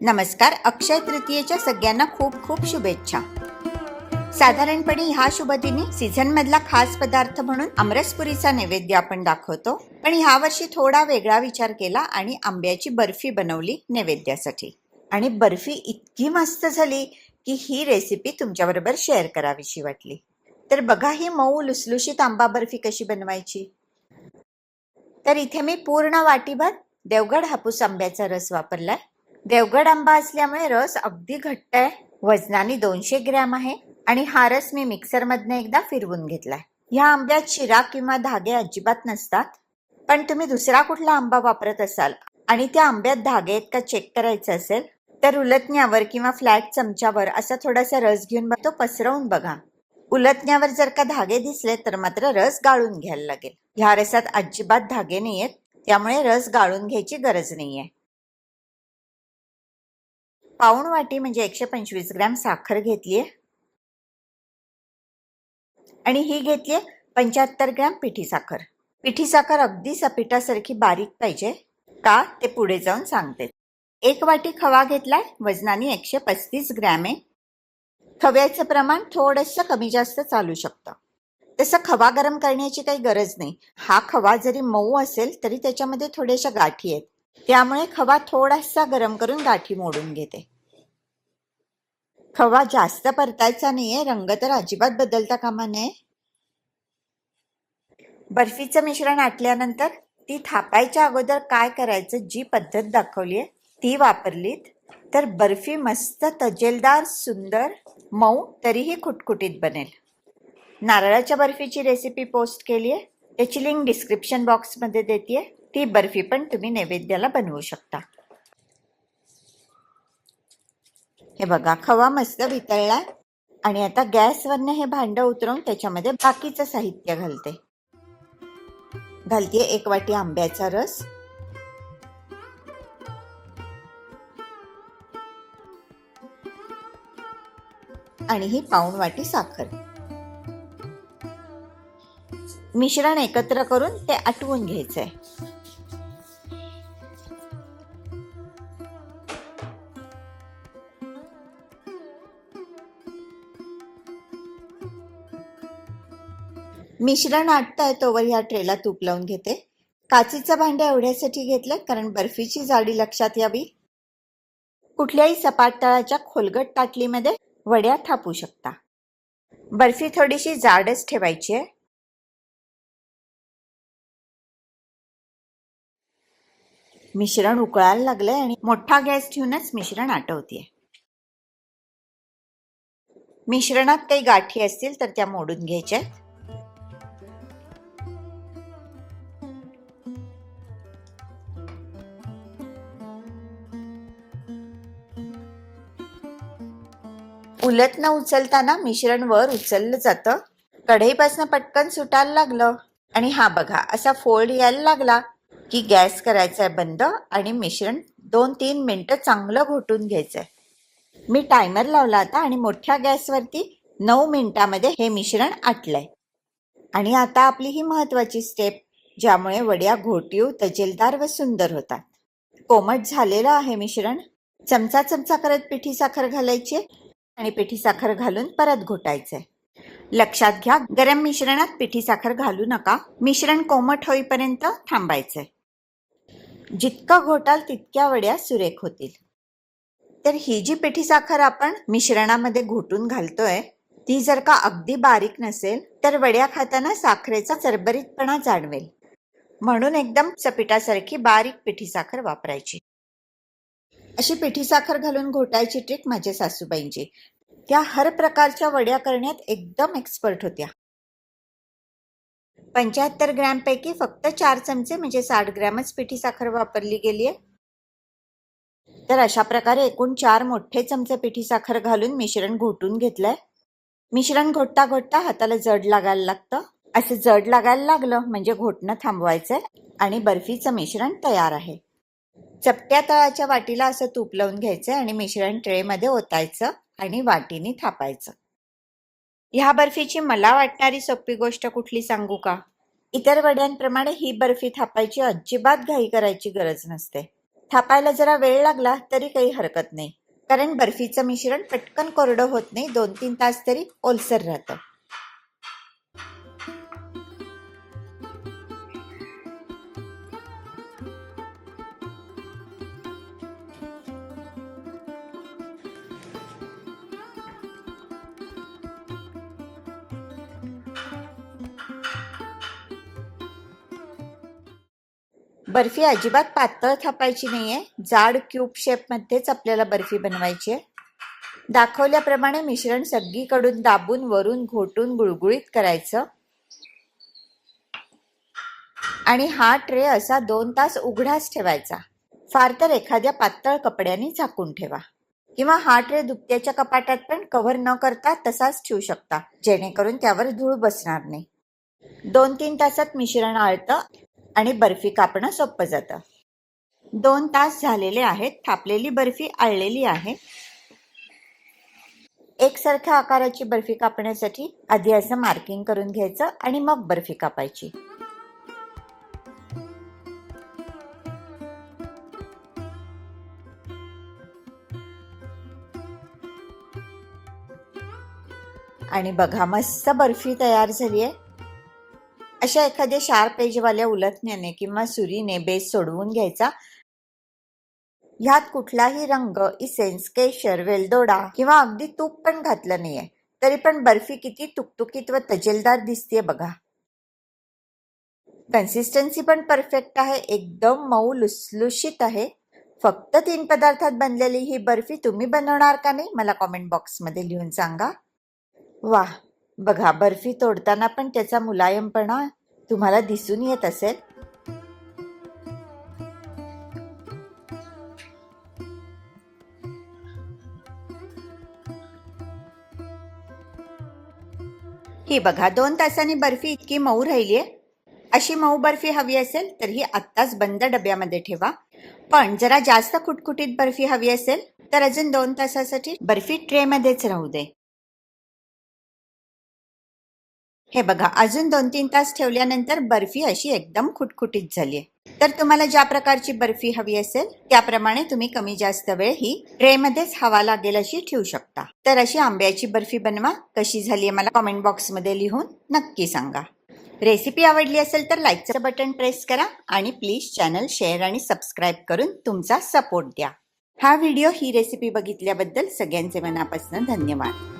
नमस्कार अक्षय तृतीयेच्या सगळ्यांना खूप खूप शुभेच्छा. साधारणपणे ह्या शुभदिनी सीझन मधला खास पदार्थ म्हणून आमरसपुरीचा नैवेद्य आपण दाखवतो. पण ह्या वर्षी थोडा वेगळा विचार केला आणि आंब्याची बर्फी बनवली नैवेद्यासाठी. आणि बर्फी इतकी मस्त झाली की ही रेसिपी तुमच्याबरोबर शेअर करावीशी वाटली. तर बघा ही मऊ लुसलुशीत आंबा बर्फी कशी बनवायची. तर इथे मी पूर्ण वाटीभर देवगड हापूस आंब्याचा रस वापरलाय. देवगड आंबा असल्यामुळे रस अगदी घट्ट आहे. वजनाने दोनशे ग्रॅम आहे आणि हा रस मी मिक्सरमधनं एकदा फिरवून घेतलाय. ह्या आंब्यात शिरा किंवा धागे अजिबात नसतात. पण तुम्ही दुसरा कुठला आंबा वापरत असाल आणि त्या आंब्यात धागे आहेत का चेक करायचं असेल तर उलटण्यावर किंवा फ्लॅट चमच्यावर असा थोडासा रस घेऊन तो पसरवून बघा. उलटण्यावर जर का धागे दिसले तर मात्र रस गाळून घ्यायला लागेल. ह्या रसात अजिबात धागे नाहीयेत त्यामुळे रस गाळून घ्यायची गरज नाहीये. पाऊण वाटी म्हणजे एकशे पंचवीस ग्रॅम साखर घेतलीये. आणि ही घेतलीये पंच्याहत्तर ग्रॅम पिठी साखर. पिठी साखर अगदी सपिटासारखी बारीक पाहिजे. का? ते पुढे जाऊन सांगते. एक वाटी खवा घेतलाय वजनाने एकशे पस्तीस ग्रॅम आहे. खव्याचं प्रमाण थोडंसं कमी जास्त चालू शकतं. तसं खवा गरम करण्याची काही गरज नाही. हा खवा जरी मऊ असेल तरी त्याच्यामध्ये थोड्याशा गाठी आहेत. त्यामुळे खवा थोडासा गरम करून गाठी मोडून घेते. खवा जास्त परतायचा नाहीये रंग तर अजिबात बदलता कामा नये. बर्फीचं मिश्रण आटल्यानंतर ती थापायच्या अगोदर काय करायचं जी पद्धत दाखवली ती वापरलीत. तर बर्फी मस्त तजेलदार सुंदर मऊ तरीही खुटखुटीत बनेल. नारळाच्या बर्फीची रेसिपी पोस्ट केली आहे त्याची लिंक डिस्क्रिप्शन बॉक्समध्ये देते ती बर्फी पण तुम्ही नैवेद्याला बनवू शकता. हे बघा खवा मस्त वितळलाय. आणि आता गॅसवरनं हे भांड उतरवून त्याच्यामध्ये बाकीचं साहित्य घालते. घालते एक वाटी आंब्याचा रस. आणि ही पाऊण वाटी साखर. मिश्रण एकत्र करून ते आटवून घ्यायचंय. मिश्रण आटतंय तोवर ह्या ट्रेला तूप लावून घेते. काचीचं भांडं एवढ्यासाठी घेतलं कारण बर्फीची जाडी लक्षात यावी. कुठल्याही सपाट तळाच्या खोलगट ताटलीमध्ये वड्या थापू शकता. बर्फी थोडीशी जाडच ठेवायची आहे. मिश्रण उकळायला लागलंय आणि मोठा गॅस ठेवूनच मिश्रण आटवतीये. मिश्रणात काही गाठी असतील तर त्या मोडून घ्यायच्या उलट न उचलताना मिश्रण वर उचललं जातं. कढईपासून पटकन सुटायला लागलं. आणि हा बघा असा फोल्ड यायला लागला की गॅस करायचा आहे बंद आणि मिश्रण दोन तीन मिनटं चांगलं घोटून घ्यायचंय. मी टायमर लावला आता आणि मोठ्या गॅसवरती नऊ मिनिटामध्ये हे मिश्रण आटलंय. आणि आता आपली ही महत्वाची स्टेप ज्यामुळे वड्या घोटीव तजेलदार व सुंदर होतात. कोमट झालेलं आहे मिश्रण. चमचा चमचा करत पिठी साखर घालायची आणि पिठी साखर घालून परत घोटायचंय. लक्षात घ्या गरम मिश्रणात पिठी साखर घालू नका. मिश्रण कोमट होईपर्यंत थांबायचंय. जितकं घोटाल तितक्या वड्या सुरेख होतील. तर ही जी पिठी साखर आपण मिश्रणामध्ये घोटून घालतोय ती जर का अगदी बारीक नसेल तर वड्या खाताना साखरेचा चरबरीतपणा जाणवेल. म्हणून एकदम चपिटासारखी बारीक पिठी साखर वापरायची. अशी पिठी साखर घालून घोटायची ट्रिक माझ्या सासूबाईंची. त्या हर प्रकारच्या वड्या करण्यात एकदम एक्सपर्ट होत्या. पंच्याहत्तर ग्रॅमपैकी फक्त चार चमचे म्हणजे साठ ग्रॅमच पिठी साखर वापरली गेली आहे. तर अशा प्रकारे एकूण चार मोठे चमचे पिठी साखर घालून मिश्रण घोटून घेतलंय. मिश्रण घोटता घोटता हाताला जड लागायला लागतं. असं जड लागायला लागलं म्हणजे घोटणं थांबवायचंय आणि बर्फीचं मिश्रण तयार आहे. चपट्या तळाच्या वाटीला असं तूप लावून घ्यायचं आणि मिश्रण ट्रेमध्ये ओतायचं आणि वाटीने थापायचं. ह्या बर्फीची मला वाटणारी सोपी गोष्ट कुठली सांगू का? इतर वड्यांप्रमाणे ही बर्फी थापायची अजिबात घाई करायची गरज नसते. थापायला जरा वेळ लागला तरी काही हरकत नाही. कारण बर्फीचं मिश्रण पटकन कोरडं होत नाही दोन तीन तास तरी ओलसर राहतं. बर्फी अजिबात पातळ थापायची नाहीये. जाड क्यूब शेप मध्येच आपल्याला बर्फी बनवायची आहे. दाखवल्याप्रमाणे मिश्रण सगळीकडून दाबून वरून घोटून गुळगुळीत करायचं. आणि हा ट्रे असा दोन तास उघडाच ठेवायचा. फार तर एखाद्या पातळ कपड्याने झाकून ठेवा. किंवा हा ट्रे दुपट्याच्या कपाटात पण कव्हर न करता तसाच ठेवू शकता जेणेकरून त्यावर धूळ बसणार नाही. दोन तीन तासात मिश्रण आळतं आणि बर्फी कापणं सोपं जातं. दोन तास झालेले आहेत थापलेली बर्फी आळलेली आहे. एकसारख्या आकाराची बर्फी कापण्यासाठी आधी असं मार्किंग करून घ्यायचं आणि मग बर्फी कापायची. आणि बघा मस्त बर्फी तयार झाली आहे अशा एखाद्या शार्प एजवाल्या उलटण्याने किंवा सुरीने बेस सोडवून घ्यायचा. ह्यात कुठलाही रंग इसेन्स केशर वेलदोडा किंवा अगदी तूप पण घातलं नाहीये. तरी पण बर्फी किती तुकतुकीत व तजेलदार दिसतीये बघा. कन्सिस्टन्सी पण परफेक्ट आहे. एकदम मऊ लुसलुशीत आहे. फक्त तीन पदार्थात बनलेली ही बर्फी तुम्ही बनवणार का नाही? मला कॉमेंट बॉक्समध्ये लिहून सांगा. वा बघा बर्फी तोडताना पण त्याचा मुलायमपणा तुम्हाला दिसून येत असेल. ही बघा दोन तासांनी बर्फी इतकी मऊ राहिली आहे. अशी मऊ बर्फी हवी असेल तर ही आत्ताच बंद डब्यामध्ये ठेवा. पण जरा जास्त खुटखुटीत बर्फी हवी असेल तर अजून दोन तासासाठी बर्फी ट्रेमध्येच राहू दे. हे बघा अजून दोन तीन तास ठेवल्यानंतर बर्फी अशी एकदम खुटखुटीत झाली आहे तर तुम्हाला ज्या प्रकारची बर्फी हवी असेल त्याप्रमाणे तुम्ही कमी जास्त वेळ ही ट्रेमध्येच हवा लागेल अशी ठेवू शकता. तर अशी आंब्याची बर्फी बनवा. कशी झाली आहे मला कॉमेंट बॉक्समध्ये लिहून नक्की सांगा. रेसिपी आवडली असेल तर लाईकचं बटन प्रेस करा आणि प्लीज चॅनल शेअर आणि सबस्क्राईब करून तुमचा सपोर्ट द्या. हा व्हिडिओ ही रेसिपी बघितल्याबद्दल सगळ्यांचे मनापासून धन्यवाद.